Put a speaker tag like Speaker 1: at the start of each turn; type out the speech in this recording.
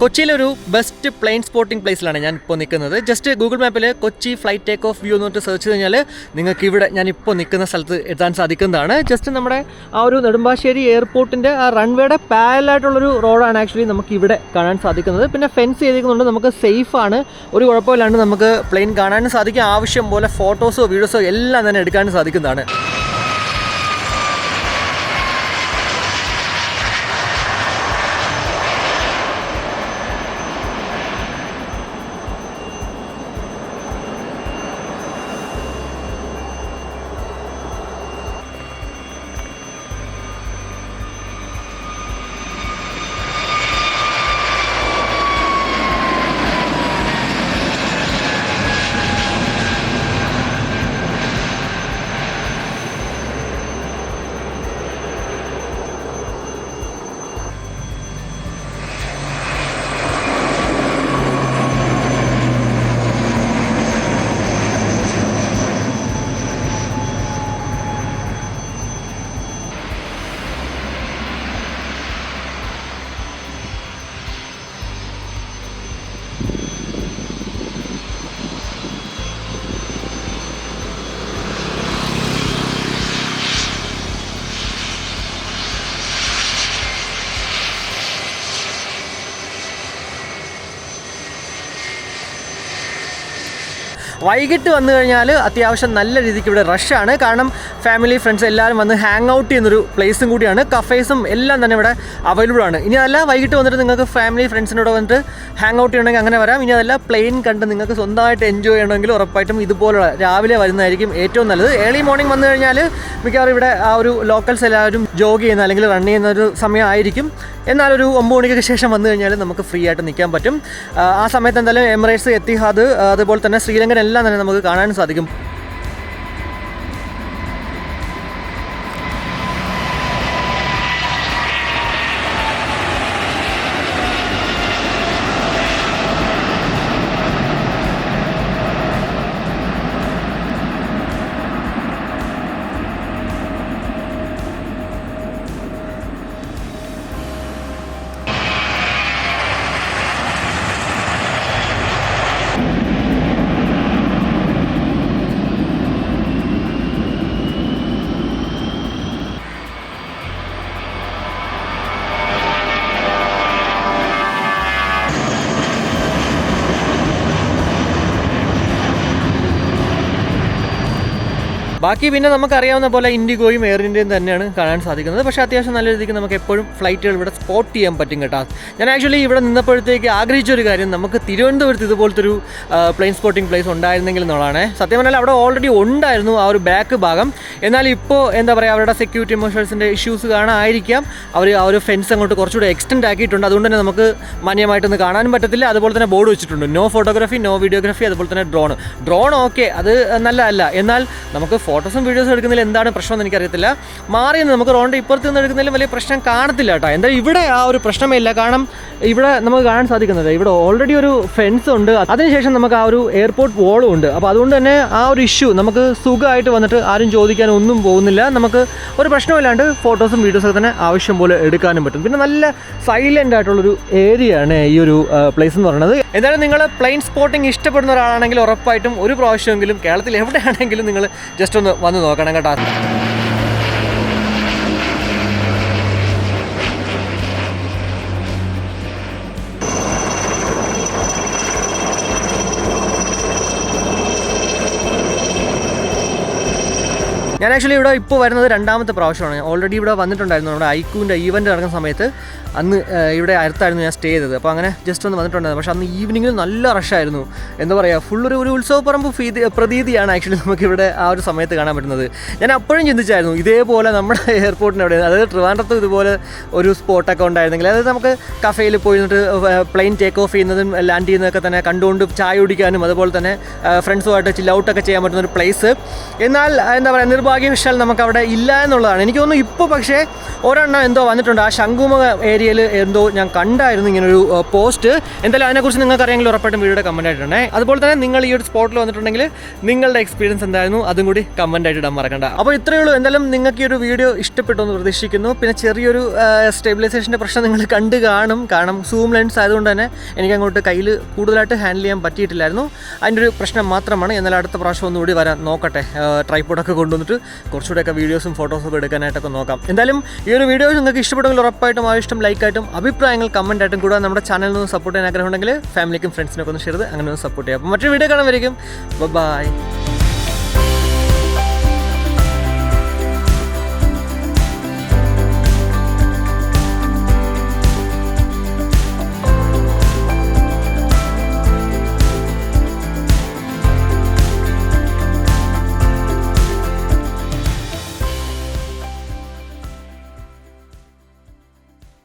Speaker 1: കൊച്ചിയിലെ ഒരു best plane spotting പ്ലേസിലാണ് ഞാൻ ഇപ്പോൾ നിൽക്കുന്നത് ജസ്റ്റ് ഗൂഗിൾ മാപ്പിൽ Kochi flight take off view എന്ന് സെർച്ച് കഴിഞ്ഞാൽ നിങ്ങൾക്ക് ഇവിടെ ഞാൻ ഇപ്പോൾ നിൽക്കുന്ന സ്ഥലത്ത് എത്താൻ സാധിക്കുന്നതാണ്. ജസ്റ്റ് നമ്മുടെ ആ ഒരു നെടുമ്പാശ്ശേരി എയർപോർട്ടിന്റെ ആ റൺവേയുടെ പാരലായിട്ടുള്ളൊരു റോഡാണ് ആക്ച്വലി നമുക്ക് ഇവിടെ കാണാൻ സാധിക്കുന്നത്. പിന്നെ ഫെൻസ് ചെയ്തിരിക്കുന്നുണ്ട് നമുക്ക് സേഫ് ആണ്. ഒരു കുഴപ്പമില്ലാണ്ട് നമുക്ക് പ്ലെയിൻ കാണാനും സാധിക്കും. ആവശ്യം പോലെ ഫോട്ടോസോ വീഡിയോസോ എല്ലാം തന്നെ എടുക്കാനും സാധിക്കുന്നതാണ്. വൈകിട്ട് വന്നു കഴിഞ്ഞാൽ അത്യാവശ്യം നല്ല രീതിക്ക് ഇവിടെ റഷാണ് കാരണം ഫാമിലി ഫ്രണ്ട്സ് എല്ലാവരും വന്ന് ഹാങ് ഔട്ട് ചെയ്യുന്നൊരു പ്ലേസും കൂടിയാണ്. കഫേസും എല്ലാം തന്നെ ഇവിടെ അവൈലബിൾ ആണ്. ഇനി അതല്ല വൈകിട്ട് വന്നിട്ട് നിങ്ങൾക്ക് ഫാമിലി ഫ്രണ്ട്സിനോട് വന്നിട്ട് ഹാങ് ഔട്ട് ചെയ്യണമെങ്കിൽ അങ്ങനെ വരാം. ഇനി അതല്ല പ്ലെയിൻ കണ്ട് നിങ്ങൾക്ക് സ്വന്തമായിട്ട് എൻജോയ് ചെയ്യണമെങ്കിൽ ഉറപ്പായിട്ടും ഇതുപോലുള്ള രാവിലെ വരുന്നതായിരിക്കും ഏറ്റവും നല്ലത്. ഏർലി മോർണിംഗ് വന്നു കഴിഞ്ഞാൽ മിക്കവാറും ഇവിടെ ആ ഒരു ലോക്കൽസ് എല്ലാവരും ജോഗ് ചെയ്യുന്ന അല്ലെങ്കിൽ റൺ ചെയ്യുന്ന ഒരു സമയമായിരിക്കും എന്നാൽ ഒരു ഒമ്പത് മണിക്ക് ശേഷം വന്നു കഴിഞ്ഞാൽ നമുക്ക് ഫ്രീ ആയിട്ട് നിൽക്കാൻ പറ്റും. ആ, സമയത്ത് എന്തായാലും എമിറേറ്റ്സ് എത്തിഹാദ് അതുപോലെ തന്നെ ശ്രീലങ്കൻ എല്ലാം തന്നെ നമുക്ക് കാണാൻ സാധിക്കും. ബാക്കി പിന്നെ നമുക്കറിയാവുന്ന പോലെ ഇൻഡിഗോയും എയർ ഇന്ത്യയും തന്നെയാണ് കാണാൻ സാധിക്കുന്നത്. പക്ഷേ അത്യാവശ്യം നല്ല രീതിക്ക് നമുക്ക് എപ്പോഴും ഫ്ലൈറ്റുകൾ ഇവിടെ സ്പോട്ട് ചെയ്യാൻ പറ്റും കേട്ടോ. ഞാൻ ആക്ച്വലി ഇവിടെ നിന്നപ്പോഴത്തേക്ക് ആഗ്രഹിച്ച ഒരു കാര്യം നമുക്ക് തിരുവനന്തപുരത്ത് ഇതുപോലത്തെ ഒരു പ്ലെയിൻ സ്പോട്ടിംഗ് പ്ലേസ് ഉണ്ടായിരുന്നെങ്കിൽ എന്നുള്ളതാണ്. സത്യം പറഞ്ഞാൽ അവിടെ ഓൾറെഡി ഉണ്ടായിരുന്നു ആ ഒരു ബാക്ക് ഭാഗം. എന്നാൽ ഇപ്പോൾ എന്താ പറയുക അവരുടെ സെക്യൂരിറ്റി മെഷേഴ്സിന്റെ ഇഷ്യൂസ് കാണാമായിരിക്കാം അവർ ആ ഒരു ഫെൻസ് അങ്ങോട്ട് കുറച്ചുകൂടെ എക്സ്റ്റെൻഡ് ആക്കിയിട്ടുണ്ട്. അതുകൊണ്ട് തന്നെ നമുക്ക് മാന്യമായിട്ടൊന്ന് കാണാനും പറ്റത്തില്ല. അതുപോലെ തന്നെ ബോർഡ് വെച്ചിട്ടുണ്ട്. നോ ഫോട്ടോഗ്രാഫി നോ വീഡിയോഗ്രാഫി അതുപോലെ തന്നെ ഡ്രോൺ ഡ്രോൺ ഓക്കെ അത് നല്ലതല്ല. എന്നാൽ നമുക്ക് ഫോട്ടോസും വീഡിയോസും എടുക്കുന്നതിൽ എന്താണ് പ്രശ്നം എന്ന് എനിക്കറിയത്തില്ല. മാറി നിന്ന് നമുക്ക് റോണ്ട് ഇപ്പുറത്ത് നിന്ന് എടുക്കുന്നതിലും വലിയ പ്രശ്നം കാണത്തില്ല കേട്ടോ. എന്താ ഇവിടെ ആ ഒരു പ്രശ്നമേ ഇല്ല. കാരണം ഇവിടെ നമുക്ക് കാണാൻ സാധിക്കുന്നത് ഇവിടെ ഓൾറെഡി ഒരു ഫെൻസ് ഉണ്ട്. അതിനുശേഷം നമുക്ക് ആ ഒരു എയർപോർട്ട് വോളും ഉണ്ട്. അപ്പോൾ അതുകൊണ്ട് തന്നെ ആ ഒരു ഇഷ്യൂ നമുക്ക് സുഖമായിട്ട് വന്നിട്ട് ആരും ചോദിക്കാൻ ഒന്നും പോകുന്നില്ല. നമുക്ക് ഒരു പ്രശ്നമില്ലാണ്ട് ഫോട്ടോസും വീഡിയോസൊക്കെ തന്നെ ആവശ്യം പോലെ എടുക്കാനും പറ്റും. പിന്നെ നല്ല സൈലന്റ് ആയിട്ടുള്ളൊരു ഏരിയ ആണ് ഈ ഒരു പ്ലേസ് എന്ന് പറയുന്നത്. എന്തായാലും നിങ്ങൾ പ്ലെയിൻ സ്പോട്ടിംഗ് ഇഷ്ടപ്പെടുന്ന ഒരാളാണെങ്കിൽ ഉറപ്പായിട്ടും ഒരു പ്രാവശ്യമെങ്കിലും കേരളത്തിൽ എവിടെയാണെങ്കിലും നിങ്ങൾ ജസ്റ്റ് ഒന്ന് വന്ന് നോക്കണം കേട്ടോ. ഞാൻ ആക്ച്വലി ഇവിടെ ഇപ്പോൾ വരുന്നത് രണ്ടാമത്തെ പ്രാവശ്യമാണ്. ഓൾറെഡി ഇവിടെ വന്നിട്ടുണ്ടായിരുന്നു നമ്മുടെ ഐക്കുവിന്റെ ഈവന്റ് നടക്കുന്ന സമയത്ത്. അന്ന് ഇവിടെ അടുത്തായിരുന്നു ഞാൻ സ്റ്റേ ചെയ്തത്. അപ്പോൾ അങ്ങനെ ജസ്റ്റ് ഒന്ന് വന്നിട്ടുണ്ടായിരുന്നു. പക്ഷേ അന്ന് ഈവനിങ്ങിൽ നല്ല റഷായിരുന്നു എന്താ പറയുക ഫുൾ ഒരു ഉത്സവപ്പറമ്പ് ഫീതി പ്രതീതിയാണ് ആക്ച്വലി നമുക്കിവിടെ ആ ഒരു സമയത്ത് കാണാൻ പറ്റുന്നത്. ഞാൻ അപ്പോഴും ചിന്തിച്ചായിരുന്നു ഇതേപോലെ നമ്മുടെ എയർപോർട്ടിന്റെ അവിടെ അതായത് ട്രിവാൻഡ്രത്തും ഇതുപോലെ ഒരു സ്പോട്ടൊക്കെ ഉണ്ടായിരുന്നെങ്കിൽ അതായത് നമുക്ക് കഫേയിൽ പോയി നിന്നിട്ട് പ്ലെയിൻ ടേക്ക് ഓഫ് ചെയ്യുന്നതും ലാൻഡ് ചെയ്യുന്നതൊക്കെ തന്നെ കണ്ടുകൊണ്ട് ചായ കുടിക്കാനും അതുപോലെ തന്നെ ഫ്രണ്ട്സുമായിട്ട് ചില്ല ഔട്ടൊക്കെ ചെയ്യാൻ പറ്റുന്ന ഒരു പ്ലേസ് എന്നാൽ എന്താ പറയുക നിർഭാഗ്യവശാൽ നമുക്ക് അവിടെ ഇല്ല എന്നുള്ളതാണ്. എനിക്ക് തോന്നുന്നു ഇപ്പോൾ പക്ഷേ ഒരെണ്ണം എന്തോ വന്നിട്ടുണ്ട്. ആ ശംഖുമുഖ ഏരിയ ഏരിയയിൽ എന്തോ ഞാൻ കണ്ടായിരുന്നു ഇങ്ങനൊരു പോസ്റ്റ് എന്തായാലും അതിനെക്കുറിച്ച് നിങ്ങൾക്ക് അറിയാമെങ്കിൽ ഉറപ്പായിട്ടും വീഡിയോയുടെ കമന്റ് ആയിട്ടുണ്ടേ അതുപോലെ തന്നെ നിങ്ങൾ ഈ ഒരു സ്പോട്ടിൽ വന്നിട്ടുണ്ടെങ്കിൽ നിങ്ങളുടെ എക്സ്പീരിയൻസ് എന്തായിരുന്നു അതും കൂടി കമന്റ് ആയിട്ട് ഇടാൻ മറക്കണ്ട. അപ്പോൾ ഇത്രയേ ഉള്ളൂ. എന്തായാലും നിങ്ങൾക്ക് ഈ ഒരു വീഡിയോ ഇഷ്ടപ്പെട്ടു എന്ന് പ്രതീക്ഷിക്കുന്നു. പിന്നെ ചെറിയൊരു സ്റ്റെബിലൈസേഷന്റെ പ്രശ്നം നിങ്ങൾ കണ്ട് കാണും. കാരണം സൂം ലെൻസ് ആയതുകൊണ്ട് തന്നെ എനിക്ക് അങ്ങോട്ട് കയ്യിൽ കൂടുതലായിട്ട് ഹാൻഡിൽ ചെയ്യാൻ പറ്റിയിട്ടില്ലായിരുന്നു. അതിന്റെ ഒരു പ്രശ്നം മാത്രമാണ്. എന്നാൽ അടുത്ത പ്രാവശ്യം ഒന്നുകൂടി വരാൻ നോക്കട്ടെ. ട്രൈപ്പോഡൊക്കെ കൊണ്ടുവന്നിട്ട് കുറച്ചുകൂടെയൊക്കെ വീഡിയോസും ഫോട്ടോസും ഒക്കെ എടുക്കാനായിട്ടൊക്കെ നോക്കാം. എന്തായാലും ഈ ഒരു വീഡിയോ നിങ്ങൾക്ക് ഇഷ്ടപ്പെടുമെങ്കിൽ ഉറപ്പായിട്ടും ആ ഇഷ്ടം ലൈക്കായിട്ടും അഭിപ്രായങ്ങൾ കമന്റ് ആയിട്ടും കൂടാതെ നമ്മുടെ ചാനലിൽ നിന്ന് സപ്പോർട്ട് ചെയ്യാൻ ആഗ്രഹമുണ്ടെങ്കിൽ ഫാമിലിക്കും ഫ്രണ്ട്സിനൊക്കെ ഒന്ന് ഷെയർ ചെയ്ത് അങ്ങനെ ഒന്ന് സപ്പോർട്ട് ചെയ്യാം. അപ്പോൾ മറ്റൊരു വീഡിയോ കാണാൻ വരയ്ക്കും ബൈ